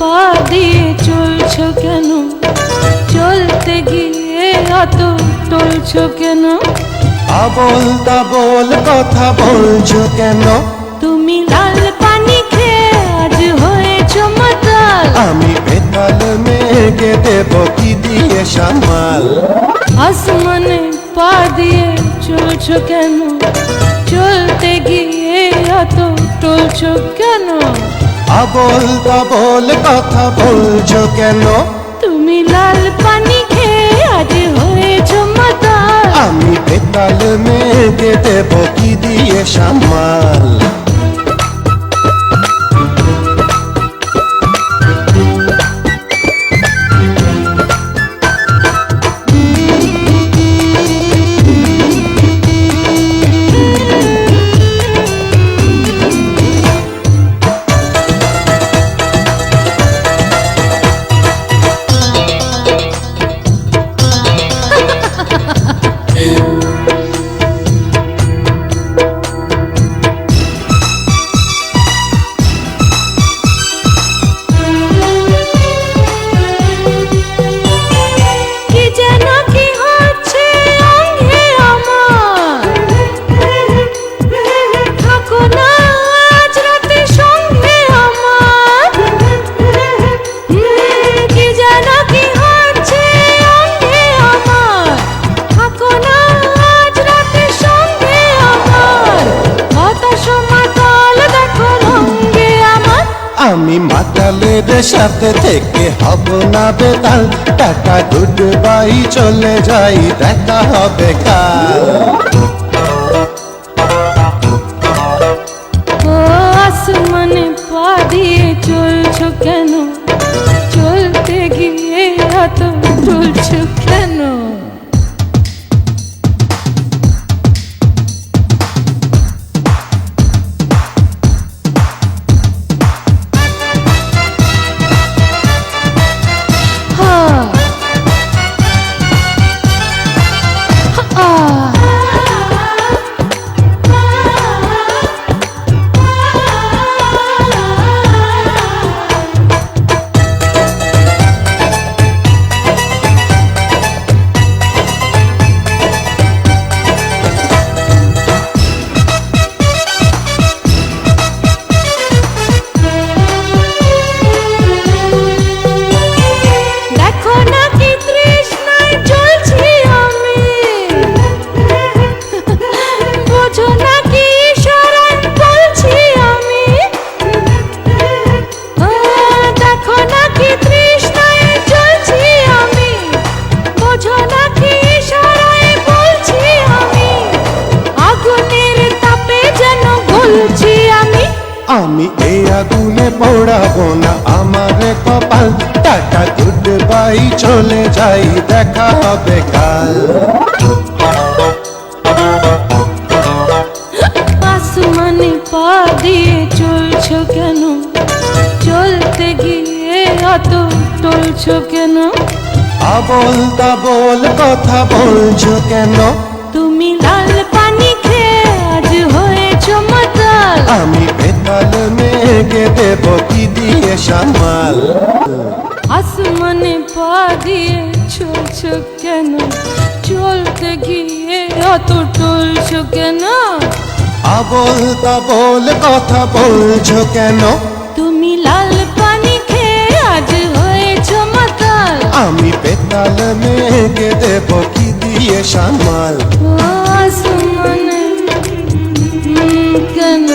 পা দিয়ে চলছ কেন? চলতে গিয়ে অত টলছ কেন? আবল তাবল কথা বলছ কেন? তুমি লাল পানি খেয়ে আজ হয়েছ মাতাল। আমি বেতাল মেয়েকে দেব কি দিয়ে সামাল? আসমানে পা দিয়ে চলছ কেন? চলতে গিয়ে এত টলছ কেন? আবল তাবল কথা বলছো কেন? তুমি লাল পানি খেয়ে আজ হয়েছো মাতাল। আমি বেতাল মেয়ে দেব কি দিয়ে সামাল? মাতালের সাথে থেকে হব না বেতাল। টাটা গুড বাই চলে যাই, দেখা হবে কাল। আসমানে পা দিয়ে চলছো কেন? চলতে গিয়ে এত চলছো আমি এই আগুনে পড়াবো না। আমার কপাল টাটা গুড বাই চলে যাই দেখা হবে কাল। আসমানে পা দিয়ে চলছো কেন? চলতে গিয়ে অত টলছো কেন? আবল তাবল কথা বলছো কেন? তুমি লাল সামাল আসমানে পা দিয়ে চলছো কেন? চলতে গিয়ে অত টলছো কেন? আবল তাবল কথা বলছো কেন? তুমি লাল পানি খেয়ে আজ হয়েছো মাতাল। আমি বেতাল মেঘে দেব কি দিয়ে সামাল আসমানে কেন?